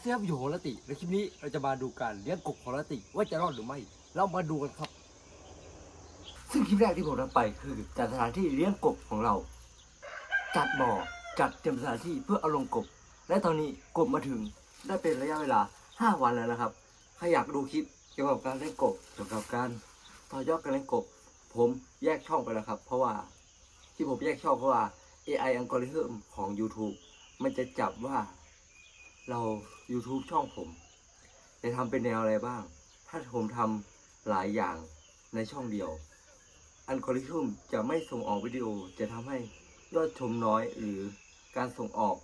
เสียบอยู่โหรติในคลิปนี้เราจะมาดูการเลี้ยงกบโหรติว่าจะรอดหรือไม่ เรามาดูกันครับ ซึ่งคลิปแรกที่ผมทำไปคือจัดสถานที่เลี้ยงกบของเรา จัดบ่อจัดเตรียมสถานที่เพื่อเอาลงกบ และตอนนี้กบมาถึงได้เป็นระยะเวลา 5 วันแล้วนะครับใครอยากดูคลิปเกี่ยวกับการเลี้ยงกบเกี่ยวกับการต่อยอดการเลี้ยงกบ ผมแยกช่องไปแล้วครับ เพราะว่าที่ผมแยกช่องเพราะว่า AI อัลกอริทึมของ YouTube มันจะจับว่า เรา YouTube ช่องผมจะทำเป็นแนวอะไรบ้าง ถ้าผมทำหลายอย่างในช่องเดียว อัลกอริทึมจะไม่ส่งออกวิดีโอจะทำให้ยอดชมน้อยหรือการส่งออก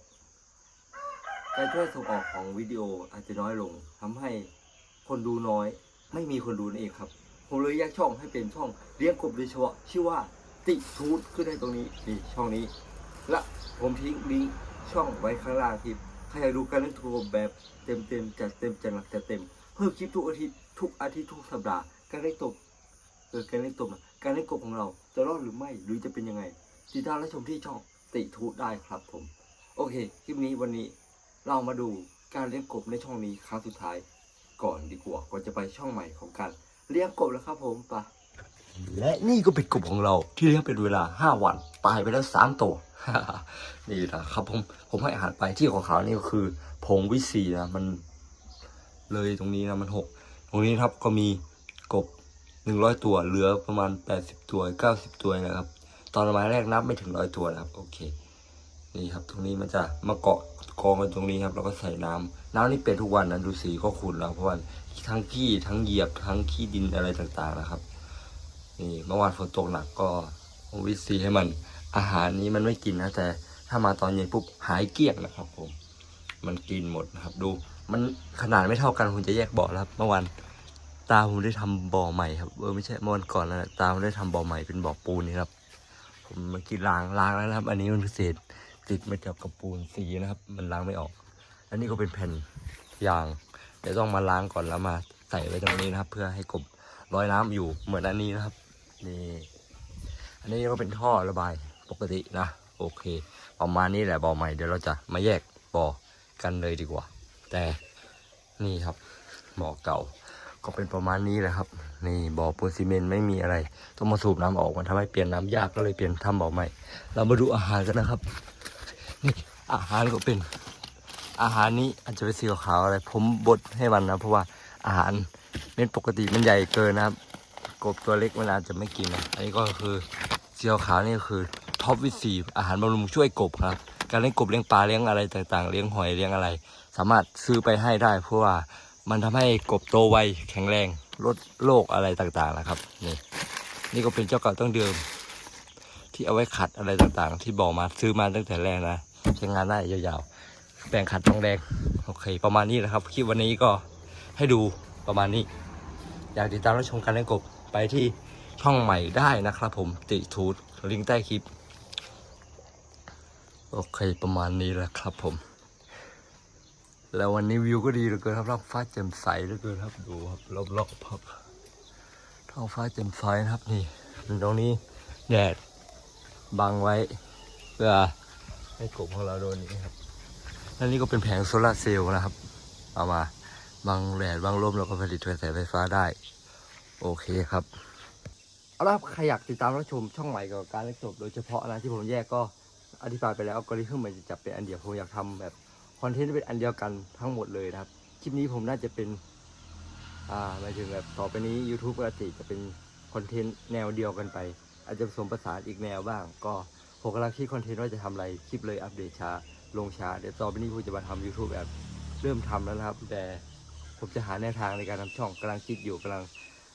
การช่วยส่งออกของวิดีโออาจจะน้อยลงทำให้คนดูน้อย ไม่มีคนดูนั่นเองครับ ผมเลยแยกช่องให้เป็นช่องเลี้ยงกบโดยเฉพาะชื่อว่าติทูดขึ้นในตรงนี้นี่ช่องนี้ และผมทิ้งลิงก์ช่องไว้ข้างล่างค ใครอยากดูการเล่นทัวร์แบบเต็มเต็มๆจัดเต็มจัดหนักจัดเต็ม เพิ่มคลิปทุกอาทิตย์ทุกอาทิตย์ทุกสัปดาห์การเล่นตบเออการเล่นตบการเล่นกบของเราจะรอดหรือไม่หรือจะเป็นยังไงติดตามและชมที่ช่องติทูได้ครับผม โอเคคลิปนี้วันนี้เรามาดูการเลี้ยงกบในช่องนี้ครั้งสุดท้าย ก่อนดีกว่าก่อนจะไปช่องใหม่ของการเลี้ยงกบแล้วครับผมไป และนี่ก็เป็นกบของเราที่เลี้ยงเป็นเวลา 5 วัน ตายไปแล้ว 3 ตัว นี่นะครับผมผมให้อาหารไปที่ขาวๆนี่ก็คือผงวิสีนะมันเลยตรงนี้นะมันหกตรงนี้ครับก็มีกบ 100 ตัวเหลือประมาณ 80 ตัว 90 ตัวนะครับ ตอนไม้แรกนับไม่ถึงร้อยตัวนะครับ โอเคนี่ครับตรงนี้มันจะมาเกาะกองกันตรงนี้ครับแล้วก็ใส่น้ำน้ำนี่เป็นทุกวันนะดูสีก็ขุ่นแล้วเพราะว่าทั้งขี้ทั้งเหยียบทั้งขี้ดินอะไรต่างๆนะครับ นี่เมื่อวานฝนตกหนักก็วิซีให้มันอาหารนี้มันไม่กินนะแต่ถ้ามาตอนเย็นปุ๊บหายเกลี้ยงนะครับ ผม มันกินหมดนะครับ ดู มันขนาดไม่เท่ากันผมจะแยกบ่อแล้วครับเมื่อวานตาผมได้ทำบ่อใหม่ครับเออไม่ใช่เมื่อวันก่อนแล้วนะตาผมได้ทำบ่อใหม่เป็นบ่อปูนนี่ครับ ผมมื่อกี้ล้างล้างแล้วนะครับ อันนี้มันเศษติดมากับกระปูนสีนะครับ มันล้างไม่ออก อันนี้ก็เป็นแผ่นยางเดี๋ยวต้องมาล้างก่อนแล้วมาใส่ไว้ตรงนี้นะครับ เพื่อให้กบลอยน้ำอยู่เหมือนอันนี้นะครับ นี่ อันนี้ก็เป็นท่อระบายปกตินะ โอเค ประมาณนี้แหละบ่อใหม่เดี๋ยวเราจะมาแยกบ่อกันเลยดีกว่า แต่นี่ครับบ่อเก่า ก็เป็นประมาณนี้แหละครับ นี่บ่อปูนซีเมนต์ไม่มีอะไร ต้องมาสูบน้ำออกมันทำให้เปลี่ยนน้ำยากก็เลยเปลี่ยนทำบ่อใหม่ เรามาดูอาหารกันนะครับนี่อาหารก็เป็นอาหารนี้อาจจะเป็นสีขาวอะไร ผมบดให้มันนะ เพราะว่าอาหารเม็ดปกติมันใหญ่เกินนะครับ กบตัวเล็กมันอาจะไม่กินนะอันนี้ก็คือสีขาวนี่คือท็อปวิสีอาหารบำรุงช่วยกบครับ การเลี้ยงกบเลี้ยงปลาเลี้ยงอะไรต่างๆ เลี้ยงหอยเลี้ยงอะไร สามารถซื้อไปให้ได้ เพราะว่ามันทำให้กบโตไวแข็งแรงลดโรคอะไรต่างๆนะครับนี่นี่ก็เป็นเจ้าเก่าตั้งเดิม ที่เอาไว้ขัดอะไรต่างๆ ที่บอกมาซื้อมาตั้งแต่แรกนะใช้งานได้ยาวๆแปรงขัดทองแดงโอเค ประมาณนี้นะครับคลิปวันนี้ก็ให้ดูประมาณนี้ อยากติดตามรับชมการเล่นกบไปที่ช่องใหม่ได้นะครับผมติทูดลิงก์ใต้คลิป โอเคประมาณนี้แหละครับผม แล้ววันนี้วิวก็ดีเหลือเกินครับท้องฟ้าแจ่มใสเหลือเกินครับดูครับรอบๆครับท้องฟ้าแจ่มใสนะครับนี่ตรงนี้แดดบังไว้เพื่อให้กบของเราโดนนี้ครับและนี่ก็เป็นแผงโซลาร์เซลล์นะครับ เอามา บังแดดบังลมแล้วก็ผลิตกระแสไฟฟ้าได้ โอเคครับเอาละครับใครอยากติดตามรับชมช่องใหม่เกี่ยวกับการเล่นกบโดยเฉพาะนะที่ผมแยกก็อธิบายไปแล้วอัลกอริทึมมันจะจับเป็นอันเดียวผมอยากทำแบบคอนเทนต์เป็นอันเดียวกันทั้งหมดเลยนะครับคลิปนี้ผมน่าจะเป็นอ่าหมายถึงแบบต่อไปนี้ YouTube ปกติจะเป็นคอนเทนต์แนวเดียวกันไป อาจจะผสมผสานอีกแนวบ้าง ก็ผมกำลังคิดคอนเทนต์ว่าจะทำอะไรคลิปเลยอัปเดตช้าลงช้าเดี๋ยวต่อไปนี้ผมจะมาทำ YouTube แบบเริ่มทำแล้วนะครับแต่ ผมจะหาแนวทางในการทำช่องกำลังคิดอยู่กำลัง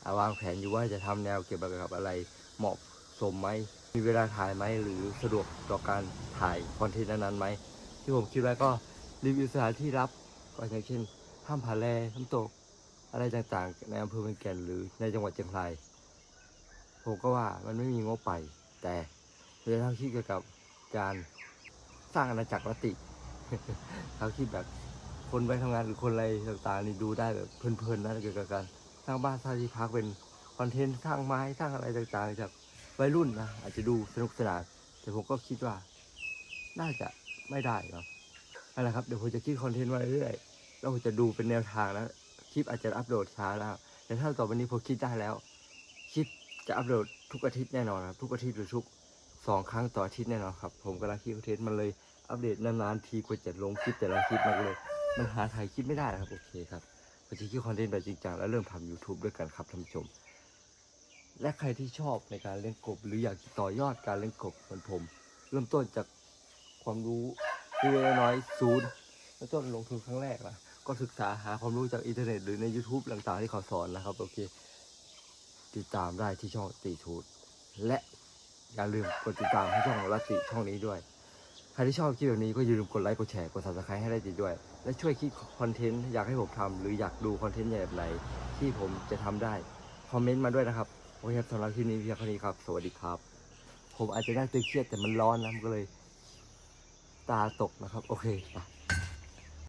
าวางแผนอยู่ว่าจะทำแนวเกี่ยวกับอะไรเหมาะสมไหมมีเวลาถ่ายไหมหรือสะดวกต่อการถ่ายคอนเทนต์นั้นๆไหมที่ผมคิดไว้ก็รีวิวสถานที่รับก็อย่างเช่นถ้ำผาแลน้ำตกอะไรต่างๆ ในอำเภอเมืองแก่นหรือในจังหวัดเชียงรายผมก็ว่ามันไม่มีงบไป แต่เราจะทำคลิปเกี่ยวกับการสร้างอาณาจักรลติทำคลิปแบบ คนไปทำงานหรือคนอะไรต่างๆนี่ดูได้แบบเพลินๆนะเกี่ยวกับการสร้างบ้านสร้างที่พักเป็นคอนเทนต์สร้างไม้สร้างอะไรต่างๆจากวัยรุ่นนะอาจจะดูสนุกสนานแต่ผมก็คิดว่า น่าจะไม่ได้เนาะนั่นแหละครับเดี๋ยวผมจะคิดคอนเทนต์มาเรื่อยๆเราจะดูเป็นแนวทางแล้วคลิปอาจจะอัปโหลดช้าแล้วแต่ถ้าต่อไปนี้ผมคิดได้แล้วคลิปจะอัปโหลดทุกอาทิตย์แน่นอนครับทุกอาทิตย์หรือทุกสองครั้งต่ออาทิตย์แน่นอนครับ ผมกำลังคิดคอนเทนต์มันเลยอัปเดตนานๆทีกว่าจะลงคลิปแต่ละคลิปมันก็เลย มันหาถ่ายคลิปไม่ได้ครับโอเคครับผมจะคิดคอนเทนต์แบบจริงจังแล้วเริ่มทำ YouTube ด้วยกันครับท่านผู้ชม และใครที่ชอบในการเล่นกบ หรืออยากต่อยอดการเล่นกบเหมือนผม เริ่มต้นจากความรู้เล็กน้อยศูนย์แล้วต้นลงทุนครั้งแรกนะก็ศึกษาหาความรู้จากอินเทอร์เน็ตหรือใน YouTube ต่างๆที่เขาสอนนะครับโอเค ติดตามได้ที่ช่องตีทูดและอย่าลืมกดติดตามให้ช่องรัตติช่องนี้ด้วย ครที่ชอบคลิปแบบนี้ก็อย่าลืมกดไลค์ กดแชร์ กด subscribe ให้ได้ดีด้วย และช่วยคิดคอนเทนต์อยากให้ผมทำหรืออยากดูคอนเทนต์แบบไหนที่ผมจะทำได้ คอมเมนต์มาด้วยนะครับ โอเคครับสำหรับคลิปนี้เพียงเท่านี้ครับ สวัสดีครับ ผมอาจจะนั่งตึงเครียดแต่มันร้อนนะมันก็เลย ตาตกนะครับ โอเคไป